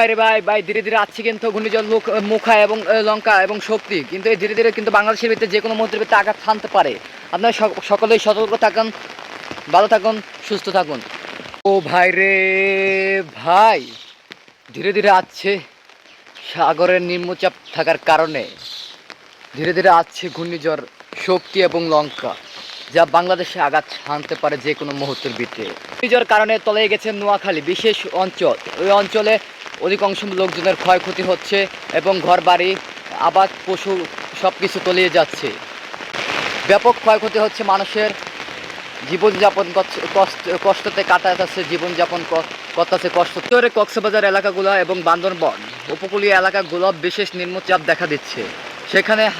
আরে ভাই ভাই, ধীরে ধীরে আসছে কিন্তু ঘূর্ণিঝড় মুখ, মুখা এবং লঙ্কা এবং শক্তি। কিন্তু এই ধীরে ধীরে কিন্তু বাংলাদেশের ভিতরে যে কোনো মুহূর্তের ভিতরে আঘাত থামতে পারে। আপনারা সকলেই সতর্ক থাকুন, ভালো থাকুন, সুস্থ থাকুন। ও ভাই রে ভাই, ধীরে ধীরে আসছে সাগরের নিম্নচাপ থাকার কারণে ধীরে ধীরে আসছে ঘূর্ণিঝড় শক্তি এবং লঙ্কা, যা বাংলাদেশে আঘাত হানতে পারে যে কোনো মুহূর্তের ভিতরে। ঘূর্ণিঝড় কারণে তলে গেছে নোয়াখালী, বিশেষ অঞ্চল। ওই অঞ্চলে অধিকাংশ লোকজনের ক্ষয়ক্ষতি হচ্ছে এবং ঘরবাড়ি, আবাদ, পশু সব কিছু তলিয়ে যাচ্ছে। ব্যাপক ক্ষয়ক্ষতি হচ্ছে মানুষের জীবনযাপন কষ্টতে কাটাচ্ছে জীবনযাপন ক- করতেছে কষ্ট। উত্তরে কক্সবাজার এলাকাগুলো এবং বান্দরবন উপকূলীয় এলাকাগুলো বিশেষ নিম্নচাপ দেখা দিচ্ছে। সেখানে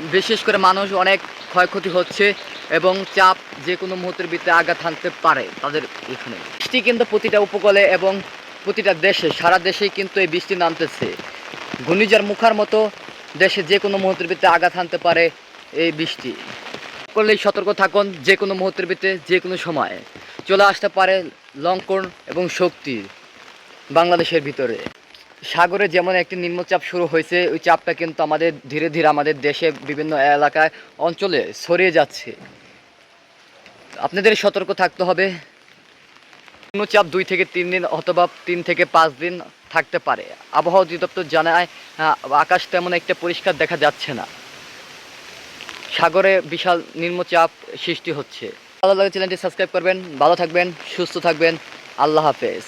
বিশেষ করে মানুষ অনেক ক্ষয়ক্ষতি হচ্ছে এবং চাপ যে কোনো মুহূর্তের ভিতরে আঘাত হানতে পারে তাদের এখানে। বৃষ্টি কিন্তু প্রতিটা উপকূলে এবং প্রতিটা দেশে, সারা দেশেই কিন্তু এই বৃষ্টি নামতেছে। ঘূর্ণিঝড় মুখার মতো দেশে যে কোনো মুহূর্তের ভিতরে আঘাত হানতে পারে এই বৃষ্টি। করলেই সতর্ক থাকুন যে কোনো মুহূর্তের ভিতরে যে কোনো সময়। চলে আসতে পারে লঙ্কন এবং শক্তি বাংলাদেশের ভিতরে। সাগরে যেমন একটি নিম্নচাপ শুরু হয়েছে, ওই চাপটা কিন্তু আমাদের ধীরে ধীরে আমাদের দেশে বিভিন্ন এলাকায়, অঞ্চলে ছড়িয়ে যাচ্ছে। আপনাদের সতর্ক থাকতে হবে। নিম্নচাপ দুই থেকে তিন দিন অথবা তিন থেকে পাঁচ দিন থাকতে পারে। আবহাওয়া অধিদপ্তর জানায় আকাশ তেমন একটা পরিষ্কার দেখা যাচ্ছে না। সাগরে বিশাল নিম্নচাপ সৃষ্টি হচ্ছে। ভালো লাগে চ্যানেলটি সাবস্ক্রাইব করবেন, ভালো থাকবেন, সুস্থ থাকবেন, আল্লাহ হাফেজ।